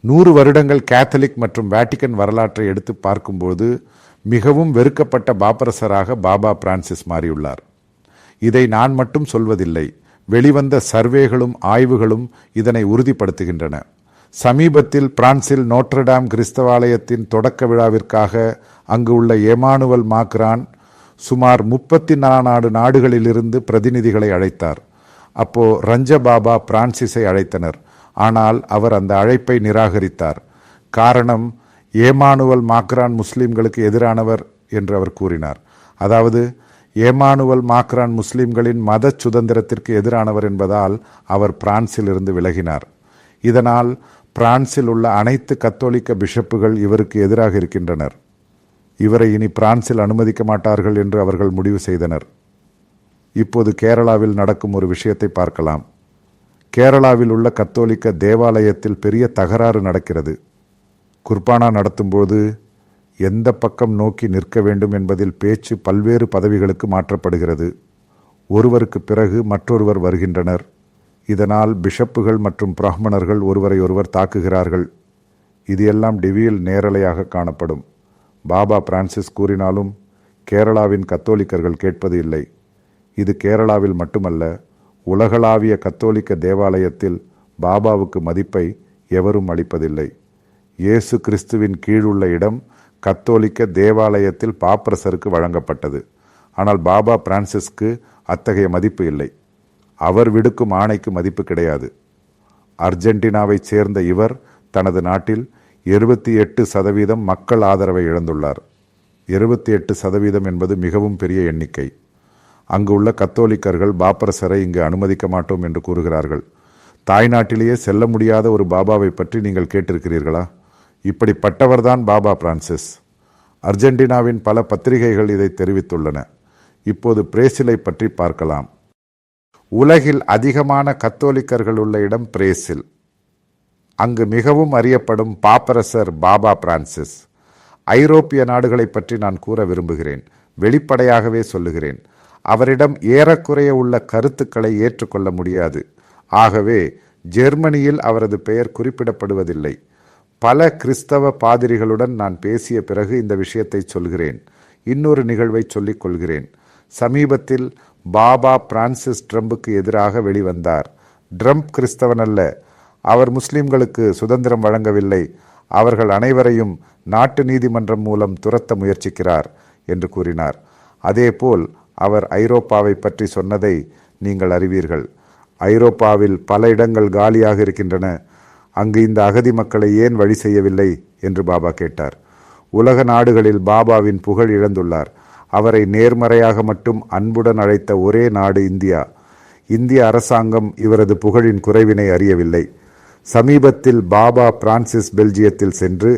நூறு வருடங்கள் கேத்தலிக் மற்றும் வேட்டிக்கன் வரலாற்றை எடுத்து பார்க்கும்போது மிகவும் வெறுக்கப்பட்ட பாப்பரசராக பாபா பிரான்சிஸ் மாறியுள்ளார். இதை நான் மட்டும் சொல்வதில்லை வெளிவந்த சர்வேகளும் ஆய்வுகளும் இதனை உறுதிப்படுத்துகின்றன. சமீபத்தில் பிரான்சில் நோட்ரடாம் கிறிஸ்தவாலயத்தின் தொடக்க விழாவிற்காக அங்கு உள்ள ஏமானுவல் மாக்ரான் சுமார் முப்பத்தி நாடு நாடுகளிலிருந்து பிரதிநிதிகளை அழைத்தார். அப்போ ரஞ்ச பாபா பிரான்சிஸை அழைத்தனர். ஆனால் அவர் அந்த அழைப்பை நிராகரித்தார். காரணம் ஏமானுவல் மாக்ரான் முஸ்லிம்களுக்கு எதிரானவர் என்று அவர் கூறினார். அதாவது ஏமானுவல் மாக்ரான் முஸ்லிம்களின் மத சுதந்திரத்திற்கு எதிரானவர் என்பதால் அவர் பிரான்சிலிருந்து விலகினார். இதனால் பிரான்சில் உள்ள அனைத்து கத்தோலிக்க பிஷப்புகள் இவருக்கு எதிராக இருக்கின்றனர். இவரை இனி பிரான்சில் அனுமதிக்க மாட்டார்கள் என்று அவர்கள் முடிவு செய்தனர். இப்போது கேரளாவில் நடக்கும் ஒரு விஷயத்தை பார்க்கலாம். கேரளாவில் உள்ள கத்தோலிக்க தேவாலயத்தில் பெரிய தகராறு நடக்கிறது. குர்பானா நடத்தும்போது எந்த பக்கம் நோக்கி நிற்க வேண்டும் என்பதில் பேச்சு பல்வேறு பதவிகளுக்கு மாற்றப்படுகிறது. ஒருவருக்கு பிறகு மற்றொருவர் வருகின்றனர். இதனால் பிஷப்புகள் மற்றும் பிராமணர்கள் ஒருவரை ஒருவர் தாக்குகிறார்கள். இது எல்லாம் டிவியில் நேரலையாக காணப்படும். பாபா பிரான்சிஸ் கூறினாலும் கேரளாவின் கத்தோலிக்கர்கள் கேட்பது இல்லை. இது கேரளாவில் மட்டுமல்ல உலகளாவிய கத்தோலிக்க தேவாலயத்தில் பாபாவுக்கு மதிப்பை எவரும் அளிப்பதில்லை. இயேசு கிறிஸ்துவின் கீழுள்ள இடம் கத்தோலிக்க தேவாலயத்தில் பாப்பரசருக்கு வழங்கப்பட்டது. ஆனால் பாபா பிரான்சிஸ்க்கு அத்தகைய மதிப்பு இல்லை. அவர் விடுக்கும் ஆணைக்கு மதிப்பு கிடையாது. அர்ஜென்டினாவைச் சேர்ந்த இவர் தனது நாட்டில் இருபத்தி எட்டு சதவீதம் மக்கள் ஆதரவை இழந்துள்ளார். இருபத்தி எட்டு சதவீதம் என்பது மிகவும் பெரிய எண்ணிக்கை. அங்கு உள்ள கத்தோலிக்கர்கள் பாப்பரசரை இங்கு அனுமதிக்க மாட்டோம் என்று கூறுகிறார்கள். தாய்நாட்டிலேயே செல்ல முடியாத ஒரு பாபாவை பற்றி நீங்கள் கேட்டிருக்கிறீர்களா? இப்படிப்பட்டவர்தான் பாபா பிரான்சிஸ். அர்ஜென்டினாவின் பல பத்திரிகைகள் இதை தெரிவித்துள்ளன. இப்போது பிரேசிலை பற்றி பார்க்கலாம். உலகில் அதிகமான கத்தோலிக்கர்கள் உள்ள இடம் பிரேசில். அங்கு மிகவும் அறியப்படும் பாப்பரசர் பாபா பிரான்சிஸ். ஐரோப்பிய நாடுகளை பற்றி நான் கூற விரும்புகிறேன். வெளிப்படையாகவே சொல்லுகிறேன். அவரிடம் ஏறக்குறைய உள்ள கருத்துக்களை ஏற்றுக்கொள்ள முடியாது. ஆகவே ஜெர்மனியில் அவரது பெயர் குறிப்பிடப்படுவதில்லை. பல கிறிஸ்தவ பாதிரிகளுடன் நான் பேசிய பிறகு இந்த விஷயத்தை சொல்கிறேன். இன்னொரு நிகழ்வை சொல்லிக் கொள்கிறேன். சமீபத்தில் பாபா பிரான்சிஸ் ட்ரம்புக்கு எதிராக வெளிவந்தார். ட்ரம்ப் கிறிஸ்தவன் அல்ல அவர் முஸ்லிம்களுக்கு சுதந்திரம் வழங்கவில்லை. அவர்கள் அனைவரையும் நாட்டு நீதிமன்றம் மூலம் துரத்த முயற்சிக்கிறார் என்று கூறினார். அதேபோல் அவர் ஐரோப்பாவை பற்றி சொன்னதை நீங்கள் அறிவீர்கள். ஐரோப்பாவில் பல இடங்கள் காலியாக இருக்கின்றன. அங்கு இந்த அகதி மக்களை ஏன் வழி செய்யவில்லை? என்று பாபா கேட்டார். உலக நாடுகளில் பாபாவின் புகழ் இழந்துள்ளார். அவரை நேர்மறையாக மட்டும் அன்புடன் அழைத்த ஒரே நாடு இந்தியா. இந்திய அரசாங்கம் இவரது புகழின் குறைவினை அறியவில்லை. சமீபத்தில் பாபா பிரான்சிஸ் பெல்ஜியத்தில் சென்று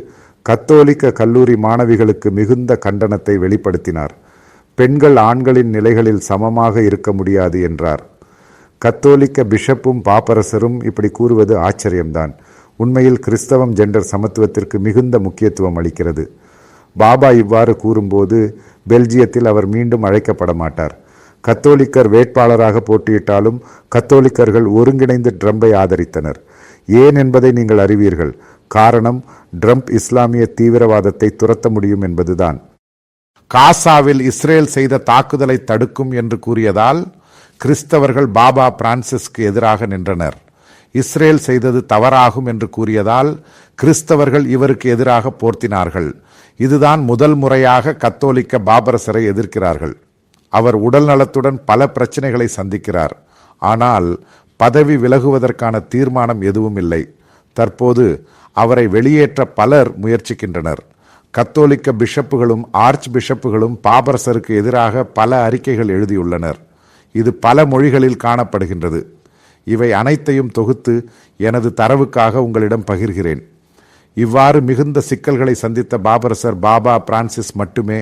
கத்தோலிக்க கல்லூரி மாணவிகளுக்கு மிகுந்த கண்டனத்தை வெளிப்படுத்தினார். பெண்கள் ஆண்களின் நிலைகளில் சமமாக இருக்க முடியாது என்றார். கத்தோலிக்க பிஷப்பும் பாப்பரசரும் இப்படி கூறுவது ஆச்சரியம்தான். உண்மையில் கிறிஸ்தவம் ஜெண்டர் சமத்துவத்திற்கு மிகுந்த முக்கியத்துவம் அளிக்கிறது. பாபா இவ்வாறு கூறும்போது பெல்ஜியத்தில் அவர் மீண்டும் அழைக்கப்பட மாட்டார். கத்தோலிக்கர் வேட்பாளராக போட்டியிட்டாலும் கத்தோலிக்கர்கள் ஒருங்கிணைந்து ட்ரம்பை ஆதரித்தனர். ஏன் என்பதை நீங்கள் அறிவீர்கள். காரணம் ட்ரம்ப் இஸ்லாமிய தீவிரவாதத்தை துரத்த முடியும் என்பதுதான். காசாவில் இஸ்ரேல் செய்த தாக்குதலை தடுக்கும் என்று கூறியதால் கிறிஸ்தவர்கள் பாபா பிரான்சிஸ்க்கு எதிராக நின்றனர். இஸ்ரேல் செய்தது தவறாகும் என்று கூறியதால் கிறிஸ்தவர்கள் இவருக்கு எதிராக போர்த்தினார்கள். இதுதான் முதல் முறையாக கத்தோலிக்க பாபரசரை எதிர்க்கிறார்கள். அவர் உடல் நலத்துடன் பல பிரச்சனைகளை சந்திக்கிறார். ஆனால் பதவி விலகுவதற்கான தீர்மானம் எதுவும் இல்லை. தற்போது அவரை வெளியேற்ற பலர் முயற்சிக்கின்றனர். கத்தோலிக்க பிஷப்புகளும் ஆர்ச் பிஷப்புகளும் பாபரசருக்கு எதிராக பல அறிக்கைகள் எழுதியுள்ளனர். இது பல மொழிகளில் காணப்படுகின்றது. இவை அனைத்தையும் தொகுத்து எனது தரவுக்காக உங்களிடம் பகிர்கிறேன். இவ்வாறு மிகுந்த சிக்கல்களை சந்தித்த பாபரசர் பாபா பிரான்சிஸ் மட்டுமே